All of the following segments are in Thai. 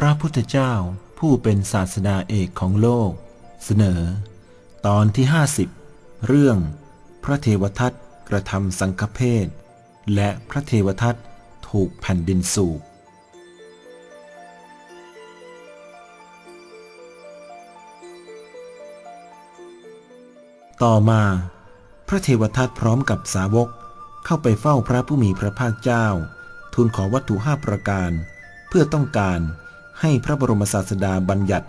พระพุทธเจ้าผู้เป็นศาสดาเอกของโลก เสนอ ตอนที่ 50 เรื่อง พระเทวทัตกระทำสังฆเพศและพระเทวทัตถูกแผ่นดินสูบต่อมาพระเทวทัตพร้อมกับสาวกเข้าไปเฝ้าพระผู้มีพระภาคเจ้า ทูลขอวัตถุห้าประการ เพื่อต้องการ ให้พระบรมศาสดาบัญญัติ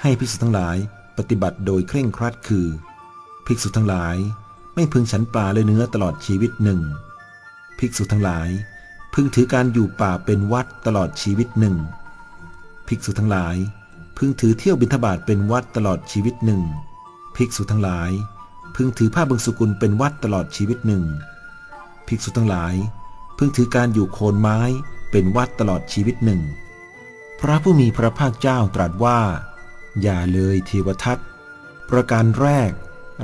ให้ภิกษุทั้งหลายปฏิบัติโดยเคร่งครัดคือ ภิกษุทั้งหลายไม่พึงฉันปลาและเนื้อตลอดชีวิตหนึ่ง ภิกษุทั้งหลาย พึงถือการอยู่ป่าเป็นวัดตลอดชีวิตหนึ่ง ภิกษุทั้งหลาย พึงถือเที่ยวบิณฑบาตเป็นวัดตลอดชีวิตหนึ่ง ภิกษุทั้งหลาย พึงถือผ้าบางสุกุลเป็นวัดตลอดชีวิตหนึ่ง ภิกษุทั้งหลาย พึงถือการอยู่โคนไม้เป็นวัดตลอดชีวิตหนึ่ง พระผู้มีพระภาคเจ้าตรัสว่า อย่าเลยเทวทัตประการแรก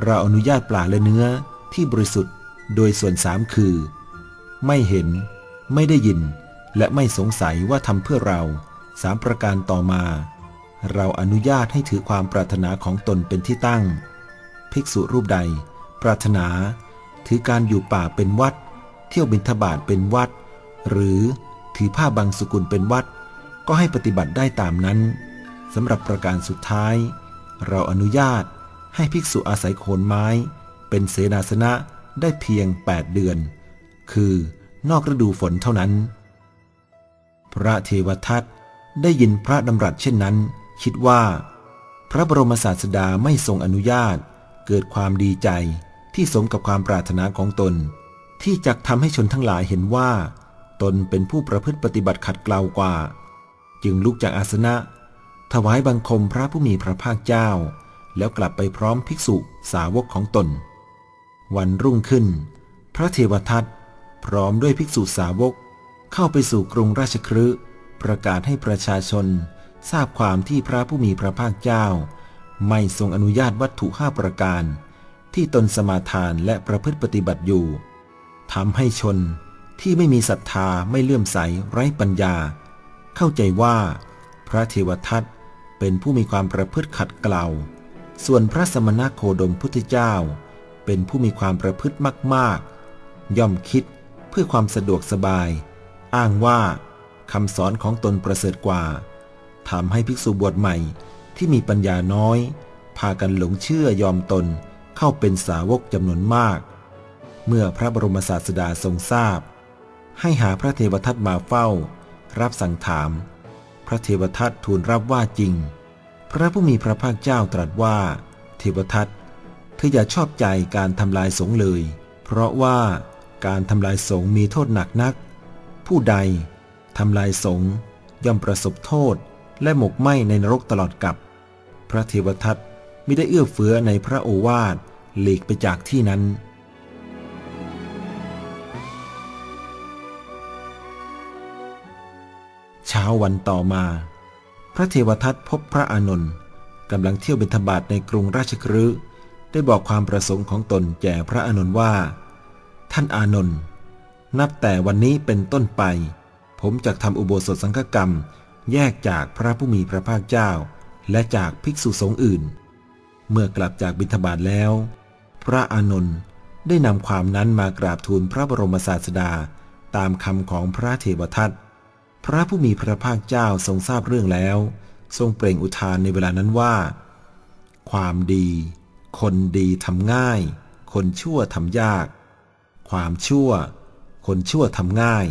เราอนุญาตปลาและเนื้อที่บริสุทธิ์โดยส่วนสามคือ ไม่เห็น ไม่ได้ยิน และไม่สงสัยว่าทำเพื่อเราสามประการต่อมา เราอนุญาตให้ถือความปรารถนาของตนเป็นที่ตั้ง ภิกษุรูปใด ปรารถนา ถือการอยู่ป่าเป็นวัด เที่ยวบิณฑบาตเป็นวัด หรือถือผ้าบางสุกุลเป็นวัด ก็ให้ปฏิบัติได้ตามนั้นสำหรับประการสุดท้าย เราอนุญาตให้ภิกษุอาศัยโคนไม้ เป็นเสนาสนะได้เพียง 8 เดือน คือนอกฤดูฝนเท่านั้น พระเทวทัตได้ยินพระดำรัสเช่นนั้น คิดว่า พระบรมศาสดาไม่ทรงอนุญาต เกิดความดีใจที่สมกับความปรารถนาของตน ที่จะทำให้ชนทั้งหลายเห็นว่า ตนเป็นผู้ประพฤติปฏิบัติขัดเกลากว่า จึงลุกจากอาสนะ ถวายบังคมพระผู้มีพระภาคเจ้า แล้วกลับไปพร้อมภิกษุสาวกของตน วันรุ่งขึ้น พระเทวทัตพร้อมด้วยภิกษุสาวก เข้าไปสู่กรุงราชคฤห์ประกาศให้ประชาชนทราบความที่พระผู้มีพระภาคเจ้า ไม่ทรงอนุญาตวัตถุห้าประการ ที่ตนสมาทานและประพฤติปฏิบัติอยู่ทำให้ชนที่ไม่มีศรัทธาไม่เลื่อมใสไร้ปัญญา เข้าใจว่า พระเทวทัตเป็นผู้มีความประพฤติขัดเกลาส่วนพระสมณโคดมพุทธเจ้า เป็นผู้มีความประพฤติมาก ๆ ย่อมคิดเพื่อความสะดวกสบาย อ้างว่าคำสอนของตนประเสริฐกว่าทำให้ภิกษุบวชใหม่ที่มีปัญญาน้อย พากันหลงเชื่อยอมตนเข้าเป็นสาวกจำนวนมาก เมื่อพระบรมศาสดาทรงทราบ ให้หาพระเทวทัตมาเฝ้า รับสั่งถาม พระเทวทัตทูลรับว่าจริง พระผู้มีพระภาคเจ้าตรัสว่า เทวทัตเธออย่าชอบใจการทำลายสงเลย เพราะว่าการทำลายสงมีโทษหนักนัก ผู้ใดทำลายสงย่อมประสบโทษและหมกไหมในนรกตลอดกับ พระเทวทัตไมิได้เอื้อเฟื้อในพระโอวาทหลีกไปจากที่นั้น เช้าวันต่อมา พระเทวทัตพบพระอานนท์กำลังเที่ยวบิณฑบาตในกรุงราชคฤห์ได้บอกความประสงค์ของตนแก่พระอานนท์ว่า ท่านอานนท์นับแต่วันนี้เป็นต้นไป ผมจะทำอุโบสถสังฆกรรม แยกจากพระผู้มีพระภาคเจ้า และจากภิกษุสงฆ์อื่น เมื่อกลับจากบิณฑบาตแล้ว พระอานนท์ได้นำความนั้นมากราบทูลพระบรมศาสดา ตามคำของพระเทวทัต พระผู้มีพระภาคเจ้าทรงทราบเรื่องแล้ว ทรงเปล่งอุทานในเวลานั้นว่า ความดี คนดีทำง่าย คนชั่วทำยาก ความชั่ว คนชั่วทำง่าย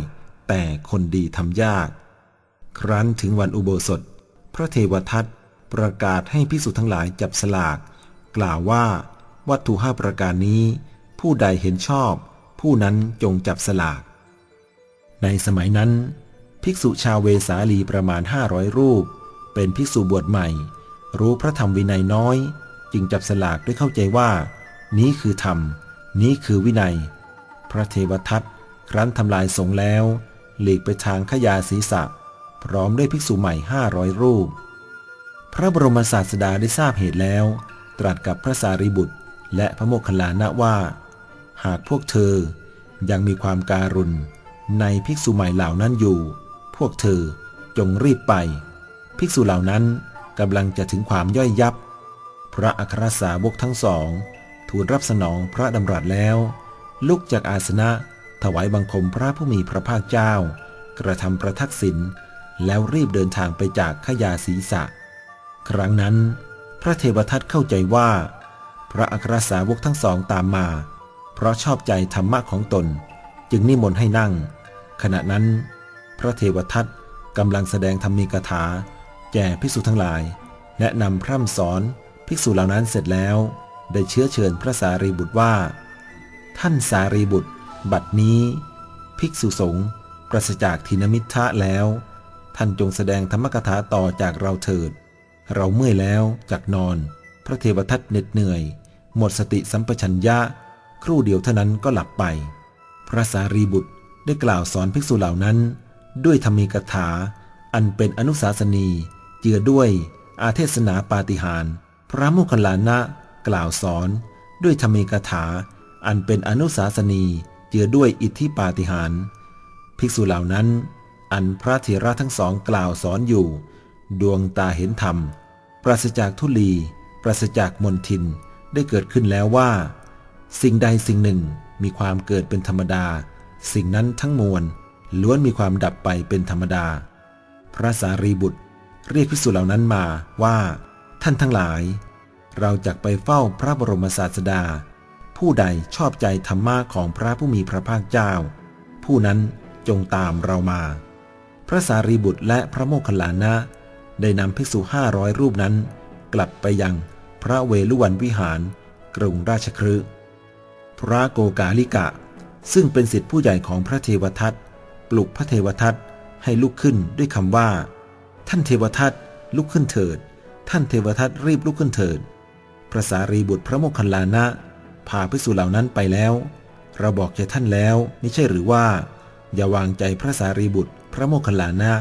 แต่คนดีทำยาก ครั้นถึงวันอุโบสถ พระเทวทัตประกาศให้พิสุทั้งหลายจับสลาก กล่าวว่าวัตถุห้าประการนี้ ผู้ใดเห็นชอบ ผู้นั้นจงจับสลาก ในสมัยนั้น ภิกษุชาวเวสาลีประมาณ 500 รูป เป็นภิกษุบวชใหม่ รู้พระธรรมวินัยน้อย จึงจับสลากด้วยเข้าใจว่า นี้คือธรรม นี้คือวินัย พระเทวทัตครั้นทำลายสงแล้ว หลีกไปทางขยาศีรษะพร้อมด้วยภิกษุใหม่ 500 รูป พระบรมศาสดาได้ทราบเหตุแล้ว ตรัสกับพระสารีบุตร และพระโมคคัลลานะว่า หากพวกเธอยังมีความการุณในภิกษุใหม่เหล่านั้นอยู่ พวกเธอจงรีบไป ภิกษุเหล่านั้นกำลังจะถึงความย่อยยับ พระอัครสาวกทั้งสอง ทูลรับสนองพระดำรัสแล้ว ลุกจากอาสนะถวายบังคมพระผู้มีพระภาคเจ้า กระทำประทักษิณแล้วรีบเดินทางไปจากขยาศีสะ ครั้งนั้น พระเทวทัตเข้าใจว่า พระอัครสาวกทั้งสองตามมา เพราะชอบใจธรรมะของตน จึงนิมนต์ให้นั่ง ขณะนั้น พระเทวทัตกำลังแสดงธรรมีกถา แก่ภิกษุทั้งหลายแนะนำพร่ำสอนภิกษุเหล่านั้นเสร็จแล้ว ได้เชื้อเชิญพระสารีบุตรว่า ท่านสารีบุตร บัดนี้ ภิกษุสงฆ์ปราศจากทินมิทธะแล้ว ท่านจงแสดงธรรมกถาต่อจากเราเถิด เราเมื่อยแล้วจากนอน พระเทวทัตเหน็ดเหนื่อย หมดสติสัมปชัญญะ ครู่เดียวเท่านั้นก็หลับไป พระสารีบุตรได้กล่าวสอนภิกษุเหล่านั้น ด้วยธรรมีกถา อันเป็นอนุสาสนีเจือด้วยอาเทศนาปาฏิหาร พระโมุคคัลลานะกล่าวสอน ด้วยธรรมีกถา อันเป็นอนุสาสนีเจือด้วยอิทธิปาฏิหาร ภิกษุเหล่านั้น อันพระเถระทั้งสองกล่าวสอนอยู่ ดวงตาเห็นธรรม ปราศจากทุลี ปราศจากมนทินได้เกิดขึ้นแล้วว่า สิ่งใดสิ่งหนึ่งมีความเกิดเป็นธรรมดา สิ่งนั้นทั้งมวล ล้วนมีความดับไปเป็นธรรมดา พระสารีบุตรเรียกภิกษุเหล่านั้นมาว่า ท่านทั้งหลาย เราจะไปเฝ้าพระบรมศาสดา ผู้ใดชอบใจธรรมะของพระผู้มีพระภาคเจ้า ผู้นั้นจงตามเรามา พระสารีบุตรและพระโมคคัลลานะได้นำภิกษุห้าร้อยรูปนั้น กลับไปยังพระเวลุวันวิหาร กรุงราชคฤห์พระโกกาลิกะ ซึ่งเป็นสิทธิผู้ใหญ่ของพระเทวทัต ปลุกพระเทวทัตให้ลุกขึ้นด้วยคำว่า ท่านเทวทัตลุกขึ้นเถิด ท่านเทวทัตรีบลุกขึ้นเถิด พระสารีบุตรพระโมคคัลลานะพาภิกษุเหล่านั้นไปแล้ว เราบอกแก่ท่านแล้วไม่ใช่หรือว่า อย่าวางใจพระสารีบุตรพระโมคคัลลานะ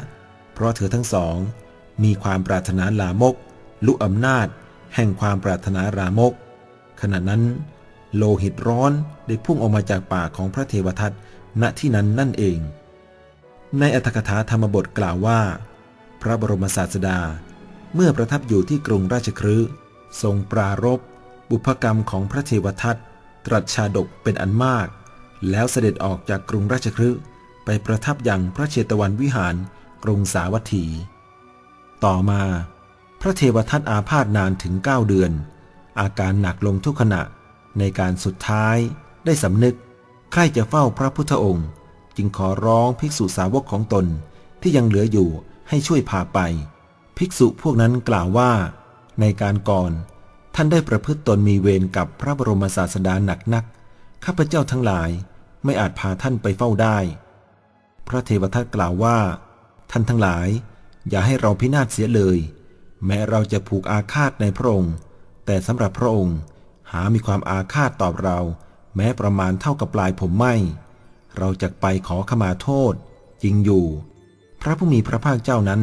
เพราะเธอทั้งสอง มีความปรารถนาลามกลุอำนาจ แห่งความปรารถนารามก ขณะนั้น โลหิตร้อนได้พุ่งออกมาจากปากของพระเทวทัตณที่นั้นนั่นเอง ในอัตถกถาธรรมบทกล่าวว่า พระบรมศาสดา เมื่อประทับอยู่ที่กรุงราชคฤห์ทรงปรารบบุพกรรมของพระเทวทัตตรัสชาดกเป็นอันมาก แล้วเสด็จออกจากกรุงราชคฤห์ไปประทับอยังพระเชตวันวิหารกรุงสาวัตถี ต่อมา พระเทวทัตอาพาธนานถึง 9 เดือน อาการหนักลงทุกขณะในการสุดท้ายได้สำนึกใครจะเฝ้าพระพุทธองค์ จึงขอร้องภิกษุสาวกของตนที่ยังเหลืออยู่ให้ช่วยพาไป ภิกษุพวกนั้นกล่าวว่า ในการก่อนท่านได้ประพฤติตนมีเวรกับพระบรมศาสดาหนักนัก ข้าพเจ้าทั้งหลายไม่อาจพาท่านไปเฝ้าได้ พระเทวทัตกล่าวว่า ท่านทั้งหลาย อย่าให้เราพินาศเสียเลย แม้เราจะผูกอาฆาตในพระองค์ แต่สำหรับพระองค์หามีความอาฆาตตอบเรา แม้ประมาณเท่ากับปลายผมไม่ เราจะไปขอขมาโทษ จริงอยู่ พระผู้มีพระภาคเจ้านั้น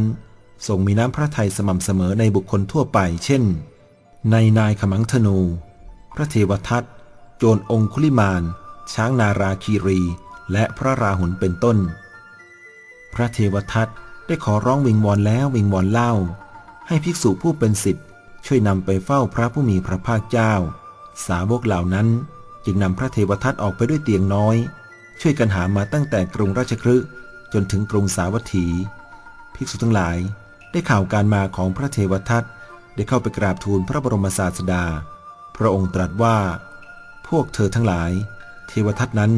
ทรงมีน้ำพระทัยสม่ำเสมอในบุคคลทั่วไป เช่น ในนายขมังธนู พระเทวทัตโจรองคุลิมาน ช้างนาราคีรี และพระราหุลเป็นต้น พระเทวทัตได้ขอร้องวิงวอนแล้ววิงวอนเล่า ให้ภิกษุผู้เป็นสิทธิ์ช่วยนำไปเฝ้าพระผู้มีพระภาคเจ้า สาวกเหล่านั้นจึงนำพระเทวทัตออกไปด้วยเตียงน้อย ช่วยกันหามาตั้งแต่กรุงราชคฤห์จนถึงกรุงสาวัตถี ภิกษุทั้งหลาย ได้ข่าวการมาของพระเทวทัตได้เข้าไปกราบทูลพระบรมศาสดา พระองค์ตรัสว่า พวกเธอทั้งหลาย เทวทัตนั้น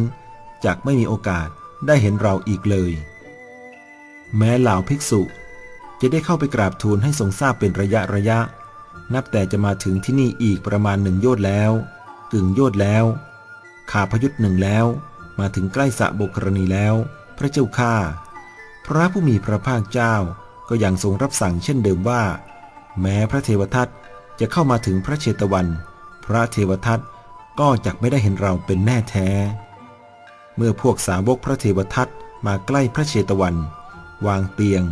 จากไม่มีโอกาสได้เห็นเราอีกเลย แม้เหล่าภิกษุ จะได้เข้าไปกราบทูลให้ทรงทราบเป็นระยะระยะ นับแต่จะมาถึงที่นี่อีกประมาณหนึ่งโยชน์แล้ว กึ่งโยชน์แล้ว ขาพยุทธ์หนึ่งแล้ว มาถึงใกล้สะบกรณีแล้ว พระเจ้าข้าพระผู้มีพระภาคเจ้าก็ยังทรงรับสั่งเช่นเดิมว่า แม้พระเทวทัตจะเข้ามาถึงพระเชตวัน พระเทวทัตก็จักไม่ได้เห็นเราเป็นแน่แท้ เมื่อพวกสาวกพระเทวทัตมาใกล้พระเชตวัน วางเตียง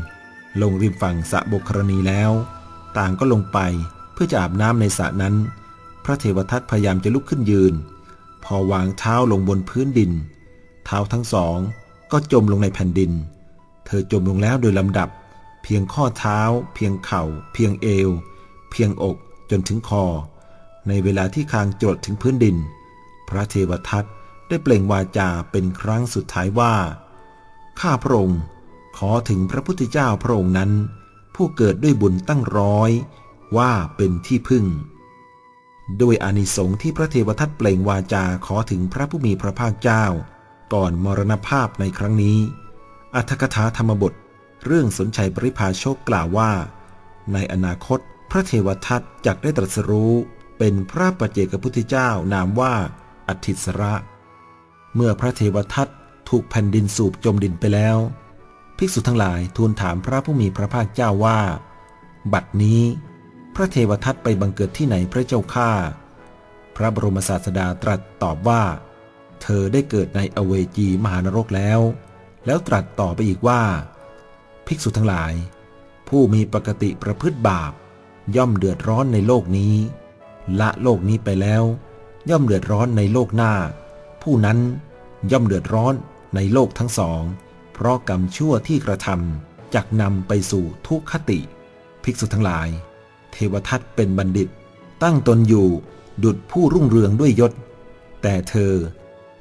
ลงริมฝั่งสะบกรณีแล้ว ต่างก็ลงไปเพื่อจะอาบน้ำในสระนั้น พระเทวทัตพยายามจะลุกขึ้นยืน พอวางเท้าลงบนพื้นดิน เท้าทั้งสองก็จมลงในแผ่นดิน เธอจมลงแล้วโดยลำดับพพียงข้อเท้า เพียงเข่า เพียงเอว เพียงอกจนถึงคอ ในเวลาที่คางจดถึงพื้นดิน พระเทวทัตได้เปล่งวาจาเป็นครั้งสุดท้ายว่า ข้าพระองค์ขอถึงพระพุทธเจ้าพระองค์นั้น ผู้เกิดด้วยบุญตั้งร้อย ว่าเป็นที่พึ่ง ด้วยอานิสงส์ที่พระเทวทัตเปล่งวาจาขอถึงพระผู้มีพระภาคเจ้า ก่อนมรณภาพในครั้งนี้ อัตถกถาธรรมบท เรื่องสนชัยปริภาโชคกล่าวว่า ในอนาคตพระเทวทัตจักได้ตรัสรู้เป็นพระปัจเจกพุทธเจ้านามว่าอัติสระ เมื่อพระเทวทัตถูกแผ่นดินสูบจมดินไปแล้ว ภิกษุทั้งหลายทูลถามพระผู้มีพระภาคเจ้าว่า บัดนี้ พระเทวทัตไปบังเกิดที่ไหนพระเจ้าข้าพระบรมศาสดาตรัสตอบว่า เธอได้เกิดในอเวจีมหานรกแล้ว แล้วตรัสต่อไปอีกว่า ภิกษุทั้งหลาย ผู้มีปกติประพฤติบาป ย่อมเดือดร้อนในโลกนี้ ละโลกนี้ไปแล้ว ย่อมเดือดร้อนในโลกหน้า ผู้นั้นย่อมเดือดร้อนในโลกทั้งสอง เพราะกรรมชั่วที่กระทำจักนำไปสู่ทุกขติ ภิกษุทั้งหลาย เทวทัตเป็นบัณฑิต ตั้งตนอยู่ดุจผู้รุ่งเรืองด้วยยศ แต่เธอ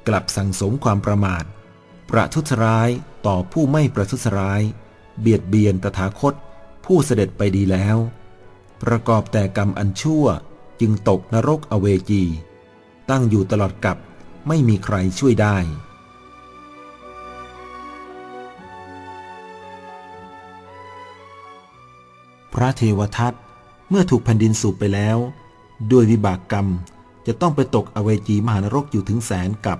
กลับสั่งสมความประมาท ประทุษร้ายต่อผู้ไม่ประทุษร้าย เบียดเบียนตถาคตผู้เสด็จไปดีแล้ว ประกอบแต่กรรมอันชั่วจึงตกนรกอเวจี ตั้งอยู่ตลอดกับไม่มีใครช่วยได้ พระเทวทัตเมื่อถูกแผ่นดินสูบไปแล้ว ด้วยวิบากกรรมจะต้องไปตกอเวจีมหานรกอยู่ถึงแสนกับ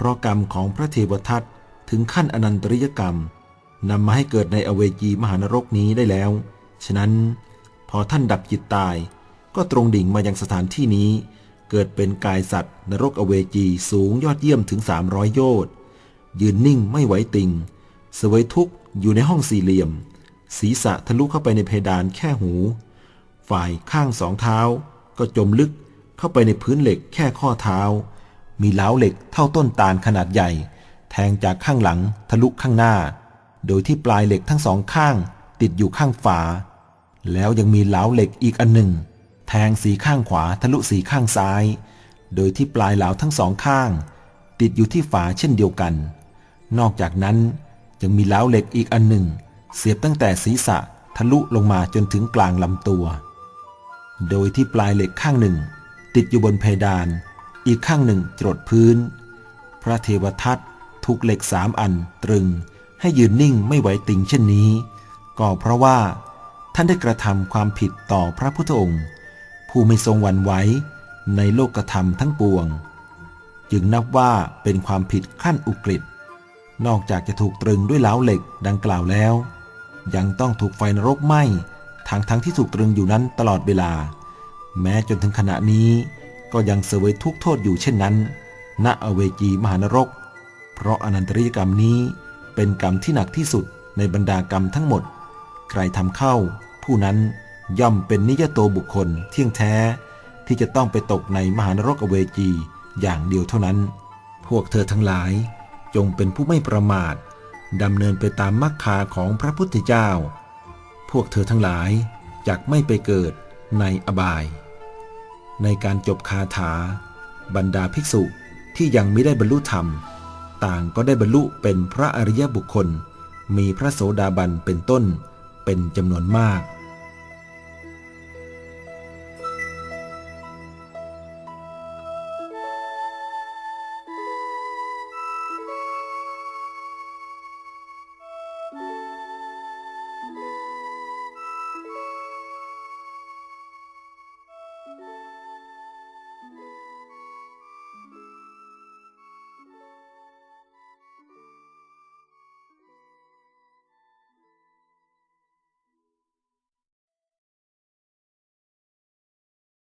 เพราะกรรมของพระเทวทัตถึงขั้นอนันตริยกรรมนำมาให้เกิดในอเวจีมหานรกนี้ได้แล้ว ฉะนั้นพอท่านดับจิตตาย ก็ตรงดิ่งมายังสถานที่นี้ เกิดเป็นกายสัตว์ นรกอเวจีสูงยอดเยี่ยมถึง 300 โยชน์ยืนนิ่งไม่ไหวติงเสวยทุกข์อยู่ในห้องสี่เหลี่ยม ศีรษะทะลุเข้าไปในเพดานแค่หู ฝ่ายข้างสองเท้า ก็จมลึกเข้าไปในพื้นเหล็กแค่ข้อเท้า มีเล้าเหล็กเท่าต้นตาลขนาดใหญ่ แทงจากข้างหลังทะลุข้างหน้า โดยที่ปลายเหล็กทั้งสองข้าง ติดอยู่ข้างฝา แล้วยังมีเล้าเหล็กอีกอันหนึ่ง แทงสีข้างขวาทะลุสีข้างซ้าย โดยที่ปลายเหลาทั้งสองข้าง ติดอยู่ที่ฝาเช่นเดียวกัน นอกจากนั้นยังมีเล้าเหล็กอีกอันหนึ่ง เสียบตั้งแต่ศีรษะทะลุลงมาจนถึงกลางลำตัว โดยที่ปลายเหล็กข้างหนึ่ง ติดอยู่บนเพดาน อีกข้างหนึ่งจรดพื้น พระเทวทัตถูกเหล็กสามอันตรึง ให้ยืนนิ่งไม่ไหวติงเช่นนี้ ก็เพราะว่าท่านได้กระทำความผิดต่อพระพุทธองค์ ผู้ไม่ทรงหวั่นไหวในโลกธรรมทั้งปวง จึงนับว่าเป็นความผิดขั้นอุกฤษนอกจากจะถูกตรึงด้วยเหลาเหล็กดังกล่าวแล้ว ยังต้องถูกไฟนรกไหม้ทั้งทั้งที่ถูกตรึงอยู่นั้นตลอดเวลา แม้จนถึงขณะนี้ ก็ยังเสวยทุกโทษอยู่เช่นนั้น ณ อเวจีมหานรก เพราะอนันตริยกรรมนี้เป็นกรรมที่หนักที่สุดในบรรดากรรมทั้งหมด ใครทำเข้า ผู้นั้นย่อมเป็นนิยโตบุคคลเที่ยงแท้ ที่จะต้องไปตกในมหานรกอเวจีอย่างเดียวเท่านั้น พวกเธอทั้งหลาย จงเป็นผู้ไม่ประมาทดำเนินไปตามมรรคาของพระพุทธเจ้า พวกเธอทั้งหลายจักไม่ไปเกิดในอบาย ในการจบคาถา บรรดาภิกษุที่ยังไม่ได้บรรลุธรรม ต่างก็ได้บรรลุเป็นพระอริยบุคคล มีพระโสดาบันเป็นต้นเป็นจำนวนมาก